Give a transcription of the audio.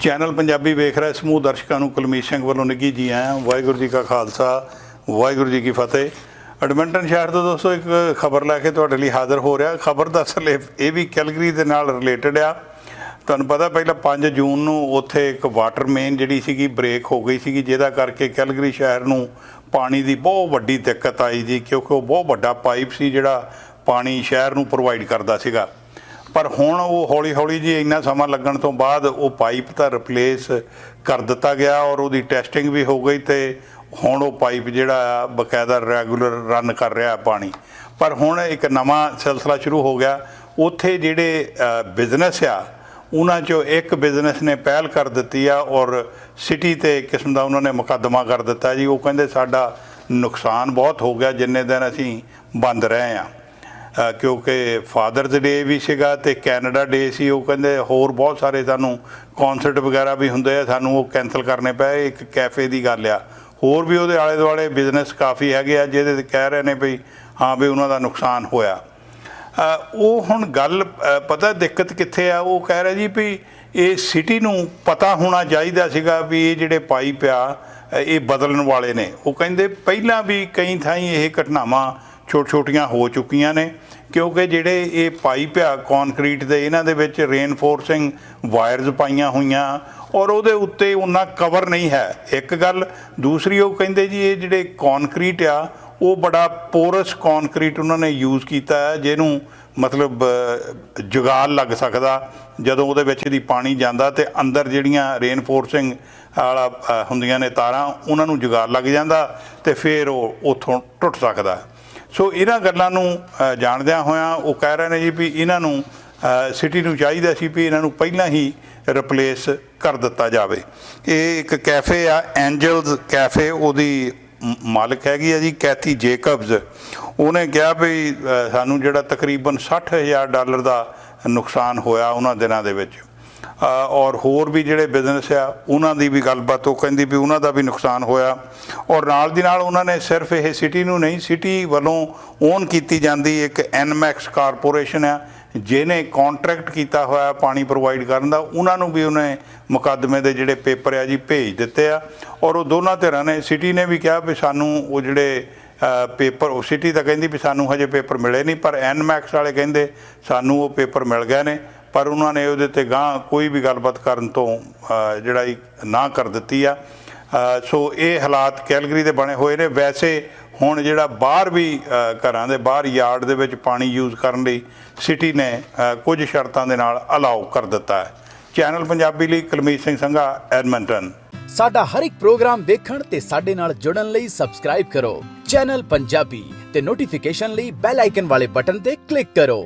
Channel Punjabi ਵੇਖ ਰਹੇ, ਸਮੂਹ ਦਰਸ਼ਕਾਂ ਨੂੰ ਕੁਲਮੀਤ ਸਿੰਘ ਵੱਲੋਂ ਨਿੱਘੀ ਜੀ ਆਇਆਂ ਵਾਹਿਗੁਰੂ ਜੀ ਕਾ ਖਾਲਸਾ, ਵਾਹਿਗੁਰੂ ਜੀ ਕੀ ਫਤਿਹ। ਐਡਮਿੰਟਨ ਸ਼ਹਿਰ ਤੋਂ ਦੋਸਤੋ, ਇੱਕ ਖਬਰ ਲੈ ਕੇ ਤੁਹਾਡੇ ਲਈ ਹਾਜ਼ਰ ਹੋ ਰਿਹਾ। ਖਬਰ ਦਾ ਅਸਲ ਇਹ ਇਹ ਵੀ ਕੈਲਗਰੀ ਦੇ ਨਾਲ ਰਿਲੇਟਡ ਆ। ਤੁਹਾਨੂੰ ਪਤਾ ਪਹਿਲਾਂ 5 ਜੂਨ ਨੂੰ ਉੱਥੇ ਇੱਕ ਵਾਟਰ ਮੇਨ ਜਿਹੜੀ ਸੀਗੀ ਬ੍ਰੇਕ ਹੋ ਗਈ ਸੀਗੀ, ਜਿਹਦਾ ਕਰਕੇ ਕੈਲਗਰੀ ਸ਼ਹਿਰ ਨੂੰ ਪਾਣੀ ਦੀ ਬਹੁਤ ਵੱਡੀ ਦਿੱਕਤ ਆਈ ਜੀ, ਕਿਉਂਕਿ ਉਹ ਬਹੁਤ ਵੱਡਾ ਪਾਈਪ ਸੀ ਜਿਹੜਾ ਪਾਣੀ ਸ਼ਹਿਰ ਨੂੰ ਪ੍ਰੋਵਾਈਡ ਕਰਦਾ ਸੀਗਾ। ਪਰ ਹੁਣ ਉਹ ਹੌਲੀ ਹੌਲੀ ਜੀ ਇੰਨਾ ਸਮਾਂ ਲੱਗਣ ਤੋਂ ਬਾਅਦ ਉਹ ਪਾਈਪ ਤਾਂ ਰਿਪਲੇਸ ਕਰ ਦਿੱਤਾ ਗਿਆ ਔਰ ਉਹਦੀ ਟੈਸਟਿੰਗ ਵੀ ਹੋ ਗਈ ਤੇ ਹੁਣ ਉਹ ਪਾਈਪ ਜਿਹੜਾ ਆ ਬਕਾਇਦਾ ਰੈਗੂਲਰ ਰਨ ਕਰ ਰਿਹਾ ਪਾਣੀ। ਪਰ ਹੁਣ ਇੱਕ ਨਵਾਂ ਸਿਲਸਿਲਾ ਸ਼ੁਰੂ ਹੋ ਗਿਆ। ਉੱਥੇ ਜਿਹੜੇ ਬਿਜ਼ਨਸ ਆ, ਉਹਨਾਂ ਚੋਂ ਇੱਕ ਬਿਜ਼ਨਸ ਨੇ ਪਹਿਲ ਕਰ ਦਿੱਤੀ ਆ ਔਰ ਸਿਟੀ ਤੇ ਕਿਸਮ ਦਾ ਉਹਨਾਂ ਨੇ ਮੁਕੱਦਮਾ ਕਰ ਦਿੱਤਾ ਜੀ। ਉਹ ਕਹਿੰਦੇ ਸਾਡਾ ਨੁਕਸਾਨ ਬਹੁਤ ਹੋ ਗਿਆ, ਜਿੰਨੇ ਦਿਨ ਅਸੀਂ ਬੰਦ ਰਹੇ ਆ। ਕਿਉਂਕਿ ਫਾਦਰਸ ਡੇ ਵੀ ਸੀਗਾ ਤੇ ਕੈਨੇਡਾ ਡੇ ਸੀ, ਉਹ ਕਹਿੰਦੇ ਹੋਰ ਬਹੁਤ ਸਾਰੇ ਸਾਨੂੰ ਕਨਸਰਟ ਵਗੈਰਾ ਵੀ ਹੁੰਦੇ ਆ, ਸਾਨੂੰ ਉਹ ਕੈਨਸਲ ਕਰਨੇ ਪਏ, ਇੱਕ ਕੈਫੇ ਦੀ ਗੱਲ ਆ। ਹੋਰ ਵੀ ਉਹਦੇ ਆਲੇ ਦੁਆਲੇ ਬਿਜ਼ਨਸ ਕਾਫੀ ਹੈਗੇ ਆ, ਜਿਹਦੇ ਤੇ ਕਹਿ ਰਹੇ ਨੇ ਵੀ ਹਾਂ ਵੀ ਉਹਨਾਂ ਦਾ ਨੁਕਸਾਨ ਹੋਇਆ। ਉਹ ਹੁਣ ਗੱਲ ਪਤਾ ਦਿੱਕਤ ਕਿੱਥੇ ਆ? ਉਹ ਕਹਿ ਰਿਹਾ ਜੀ ਵੀ ਇਹ ਸਿਟੀ ਨੂੰ ਪਤਾ ਹੋਣਾ ਚਾਹੀਦਾ ਸੀਗਾ ਵੀ ਇਹ ਜਿਹੜੇ ਪਾਈਪ ਆ ਇਹ ਬਦਲਣ ਵਾਲੇ ਨੇ। ਉਹ ਕਹਿੰਦੇ ਪਹਿਲਾਂ ਵੀ ਕਈ ਥਾਈਂ ਇਹ ਘਟਨਾਵਾਂ ਛੋਟ ਛੋਟੀਆਂ ਹੋ ਚੁੱਕੀਆਂ ਨੇ ਕਿਉਂਕਿ ਜਿਹੜੇ ਇਹ ਪਾਈਪ ਆ ਕੰਕਰੀਟ ਦੇ ਇਹਨਾਂ ਦੇ ਵਿੱਚ ਰੇਨਫੋਰਸਿੰਗ ਵਾਇਰਸ ਪਾਈਆਂ ਹੋਈਆਂ ਔਰ ਉਹਦੇ ਉੱਤੇ ਉਹਨਾਂ ਕਵਰ ਨਹੀਂ ਹੈ। ਇੱਕ ਗੱਲ ਦੂਸਰੀ ਉਹ ਕਹਿੰਦੇ ਜੀ ਇਹ ਜਿਹੜੇ ਕੰਕਰੀਟ ਆ ਉਹ ਬੜਾ ਪੋਰਸ ਕੰਕਰੀਟ ਉਹਨਾਂ ਨੇ ਯੂਜ਼ ਕੀਤਾ ਹੈ ਜਿਹਨੂੰ ਮਤਲਬ ਅ, ਜੁਗਾਲ ਲੱਗ ਸਕਦਾ ਜਦੋਂ ਉਹਦੇ ਵਿੱਚ ਦੀ ਪਾਣੀ ਜਾਂਦਾ ਤੇ ਅੰਦਰ ਜਿਹੜੀਆਂ ਰੇਨਫੋਰਸਿੰਗ ਵਾਲਾ ਹੁੰਦੀਆਂ ਨੇ ਤਾਰਾਂ ਉਹਨਾਂ ਨੂੰ ਜੁਗਾਲ ਲੱਗ ਜਾਂਦਾ ਤੇ ਫਿਰ ਉਹ ਉਥੋਂ ਟੁੱਟ ਸਕਦਾ। ਸੋ ਇਹਨਾਂ ਗੱਲਾਂ ਨੂੰ ਜਾਣਦਿਆਂ ਹੋਇਆਂ ਉਹ ਕਹਿ ਰਹੇ ਨੇ ਜੀ ਵੀ ਇਹਨਾਂ ਨੂੰ ਸਿਟੀ ਨੂੰ ਚਾਹੀਦਾ ਸੀ ਵੀ ਇਹਨਾਂ ਨੂੰ ਪਹਿਲਾਂ ਹੀ ਰਿਪਲੇਸ ਕਰ ਦਿੱਤਾ ਜਾਵੇ। ਇਹ ਇੱਕ ਕੈਫੇ ਆ ਐਂਜਲਸ ਕੈਫੇ ਉਹਦੀ ਮਾਲਕ ਹੈਗੀ ਆ ਜੀ, ਕੈਥੀ ਜੇਕਬਸ ਉਹਨੇ ਕਿਹਾ ਵੀ ਸਾਨੂੰ ਜਿਹੜਾ ਤਕਰੀਬਨ 60000 ਡਾਲਰ ਦਾ ਨੁਕਸਾਨ ਹੋਇਆ ਉਹਨਾਂ ਦਿਨਾਂ ਦੇ ਵਿੱਚ। ਔਰ ਹੋਰ ਵੀ ਜਿਹੜੇ ਬਿਜ਼ਨਸ ਆ, ਉਹਨਾਂ ਦੀ ਵੀ ਗੱਲਬਾਤ, ਉਹ ਕਹਿੰਦੀ ਵੀ ਉਹਨਾਂ ਦਾ ਵੀ ਨੁਕਸਾਨ ਹੋਇਆ। ਔਰ ਨਾਲ ਦੀ ਨਾਲ ਉਹਨਾਂ ਨੇ ਸਿਰਫ ਇਹ ਸਿਟੀ ਨੂੰ ਨਹੀਂ ਸਿਟੀ ਵੱਲੋਂ ਓਨ ਕੀਤੀ ਜਾਂਦੀ ਇੱਕ ਐਨਮੈਕਸ ਕਾਰਪੋਰੇਸ਼ਨ ਆ, ਜਿਹਨੇ ਕੰਟਰੈਕਟ ਕੀਤਾ ਹੋਇਆ ਪਾਣੀ ਪ੍ਰੋਵਾਈਡ ਕਰਨ ਦਾ, ਉਹਨਾਂ ਨੂੰ ਵੀ ਉਹਨੇ ਮੁਕੱਦਮੇ ਦੇ ਜਿਹੜੇ ਪੇਪਰ ਆ ਜੀ ਭੇਜ ਦਿੱਤੇ ਆ। ਔਰ ਉਹ ਦੋਨਾਂ ਧਿਰਾਂ ਨੇ ਸਿਟੀ ਨੇ ਵੀ ਕਿਹਾ ਵੀ ਸਾਨੂੰ ਉਹ ਜਿਹੜੇ ਪੇਪਰ ਉਹ ਸਿਟੀ ਤਾਂ ਕਹਿੰਦੀ ਵੀ ਸਾਨੂੰ ਹਜੇ ਪੇਪਰ ਮਿਲੇ ਨਹੀਂ, ਪਰ ਐਨਮੈਕਸ ਵਾਲੇ ਕਹਿੰਦੇ ਸਾਨੂੰ ਉਹ ਪੇਪਰ ਮਿਲ ਗਏ ਨੇ। ਪਰ ਉਹਨਾਂ ਨੇ ਉਹਦੇ ਤੇ ਗਾਂ ਕੋਈ ਵੀ ਗੱਲਬਾਤ ਕਰਨ ਤੋਂ ਜਿਹੜਾ ਨਾ ਕਰ ਦਿੱਤੀ ਆ। ਸੋ ਇਹ ਹਾਲਾਤ ਕੈਲਗਰੀ ਦੇ ਬਣੇ ਹੋਏ ਨੇ। ਵੈਸੇ ਹੁਣ ਜਿਹੜਾ ਬਾਹਰ ਵੀ ਘਰਾਂ ਦੇ ਬਾਹਰ ਯਾਰਡ ਦੇ ਵਿੱਚ ਪਾਣੀ ਯੂਜ਼ ਕਰਨ ਲਈ ਸਿਟੀ ਨੇ ਕੁਝ ਸ਼ਰਤਾਂ ਦੇ ਨਾਲ ਅਲਾਉ ਕਰ ਦਿੱਤਾ ਹੈ। ਚੈਨਲ ਪੰਜਾਬੀ ਲਈ ਕੁਲਮੀਤ ਸਿੰਘ ਸੰਘਾ, ਐਡਮੰਟਨ। ਸਾਡਾ ਹਰ ਇੱਕ ਪ੍ਰੋਗਰਾਮ ਦੇਖਣ ਤੇ ਸਾਡੇ ਨਾਲ ਜੁੜਨ ਲਈ ਸਬਸਕ੍ਰਾਈਬ ਕਰੋ। ਚੈਨਲ ਪੰਜਾਬੀ ਤੇ ਨੋਟੀਫਿਕੇਸ਼ਨ ਲਈ ਬੈਲ ਆਈਕਨ ਵਾਲੇ ਬਟਨ ਤੇ ਕਲਿੱਕ ਕਰੋ।